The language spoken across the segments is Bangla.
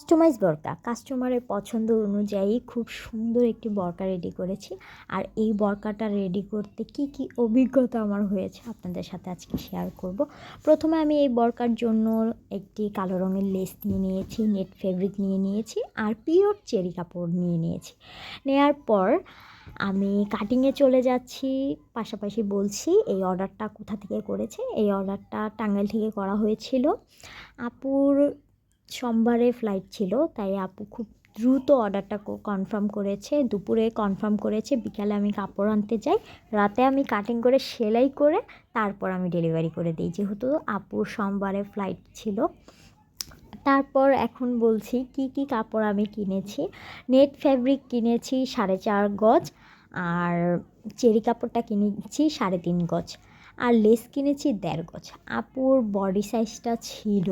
কাস্টমাইজ বরকা। কাস্টমারের পছন্দ অনুযায়ী খুব সুন্দর একটি বরকা রেডি করেছি। আর এই বরকাটা রেডি করতে কি কি অভিজ্ঞতা আমার হয়েছে আপনাদের সাথে আজকে শেয়ার করব। প্রথমে আমি এই বরকার জন্য একটি কালো রঙের লেস নিয়ে নিয়েছি নেট ফেব্রিক নিয়ে নিয়েছি, আর পিওর চেরি কাপড় নিয়ে নিয়েছি। নেয়ার পর আমি কাটিংয়ে চলে যাচ্ছি, পাশাপাশি বলছি এই অর্ডারটা কোথা থেকে করেছে? এই অর্ডারটা টাঙ্গাইল থেকে করা হয়েছিল। আপুর সোমবারে ফ্লাইট ছিল, তাই আপু খুব দ্রুত অর্ডারটা কনফার্ম করেছে। দুপুরে কনফার্ম করেছে, বিকালে আমি কাপড় আনতে যাই। রাতে আমি কাটিং করে, সেলাই করে, তারপর আমি ডেলিভারি করে দিই। যেহেতু আপুর সোমবারে ফ্লাইট ছিল। তারপর এখন বলছি, কি কি কাপড় আমি কিনেছি? নেট ফ্যাব্রিক কিনেছি সাড়ে চার গজ, আর চেরি কাপড়টা কিনেছি সাড়ে তিন গজ, আর লেস কিনেছি দেড় গজ। আপুর বডি সাইজটা ছিল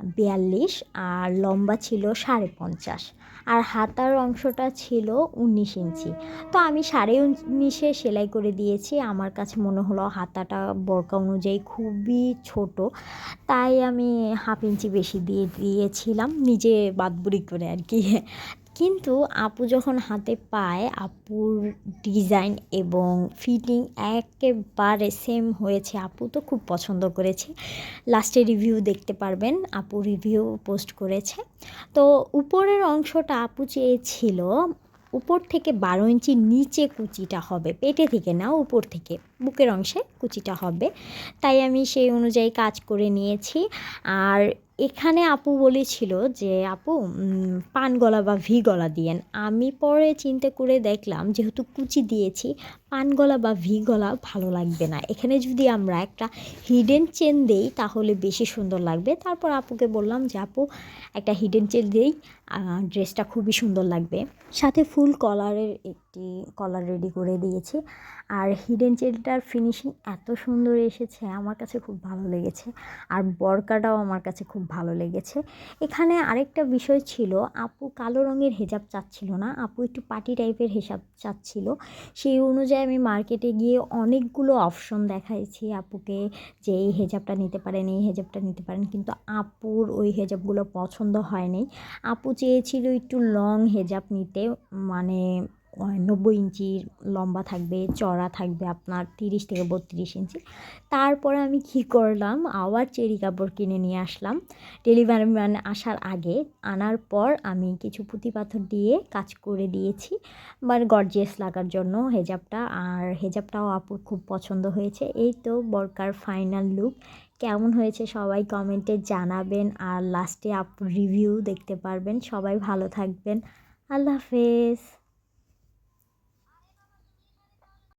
বিয়াল্লিশ আর লম্বা ছিল সাড়ে পঞ্চাশ। আর হাতার অংশটা ছিল উনিশ ইঞ্চি। তো আমি সাড়ে উনিশে সেলাই করে দিয়েছি। আমার কাছে মনে হলো হাতাটা বরকা অনুযায়ী খুবই ছোট। তাই আমি হাফ ইঞ্চি বেশি দিয়ে দিয়েছিলাম। নিজে বাদবুড়ি করে আর কি। কিন্তু আপু যখন হাতে পায়, আপুর ডিজাইন এবং ফিটিং একেবারে সেম হয়েছে। আপু তো খুব পছন্দ করেছে। লাস্টে রিভিউ দেখতে পারবেন। আপু রিভিউ পোস্ট করেছে। তো উপরের অংশটা আপু চেয়েছিল, উপর থেকে বারো ইঞ্চি নিচে কুচিটা হবে। পেটে থেকে না, উপর থেকে। বুকের অংশে কুচিটা হবে। তাই আমি সেই অনুযায়ী কাজ করে নিয়েছি। আর এখানে আপু বলেছিল যে, আপু পান গলা বা ভি গলা দিয়েন। আমি পরে চিন্তা করে দেখলাম, যেহেতু কুচি দিয়েছি, পান গলা বা ভি গলা ভালো লাগবে না। এখানে যদি আমরা একটা হিডেন চেন দেই, তাহলে বেশি সুন্দর লাগবে। তারপর আপুকে বললাম যে, আপু, একটা হিডেন চেন দেই ড্রেসটা খুবই সুন্দর লাগবে। সাথে ফুল কলারের একটি কলার রেডি করে দিয়েছি। আর হিডেন চেনটার ফিনিশিং এত সুন্দর এসেছে, আমার কাছে খুব ভালো লেগেছে। আর বরকাটাও আমার কাছে খুব ভালো লেগেছে। এখানে আরেকটা বিষয় ছিল, আপু কালো রঙের হেজাব চাচ্ছিল না, আপু একটু পার্টি টাইপের হেসাব চাচ্ছিল। সেই অনুযায়ী আমি মার্কেটে গিয়ে অনেকগুলো অপশন দেখাইছি আপুকে যে এই হেজাবটা নিতে পারেন, এই হেজাবটা নিতে পারেন, কিন্তু আপুর ওই হেজাবগুলো পছন্দ হয়নি। আপু চেয়েছিল একটু লং হেজাব নিতে মানে নব্বই ইঞ্চির লম্বা থাকবে চড়া থাকবে আপনার তিরিশ থেকে বত্রিশ ইঞ্চি। তারপরে আমি কি করলাম? আবার চেরি কাপড় কিনে নিয়ে আসলাম। ডেলিভারি ম্যান আসার আগে আনার পর আমি কিছু পুঁতি পাথর দিয়ে কাজ করে দিয়েছি। মানে গর্জিয়াস লাগার জন্য হেজাবটা। আর হেজাবটাও আপুর খুব পছন্দ হয়েছে। এই তো বরকার ফাইনাল লুক কেমন হয়েছে সবাই কমেন্টে জানাবেন। আর লাস্টে আপ রিভিউ দেখতে পারবেন। সবাই ভালো থাকবেন। আল্লাহ হাফেজ।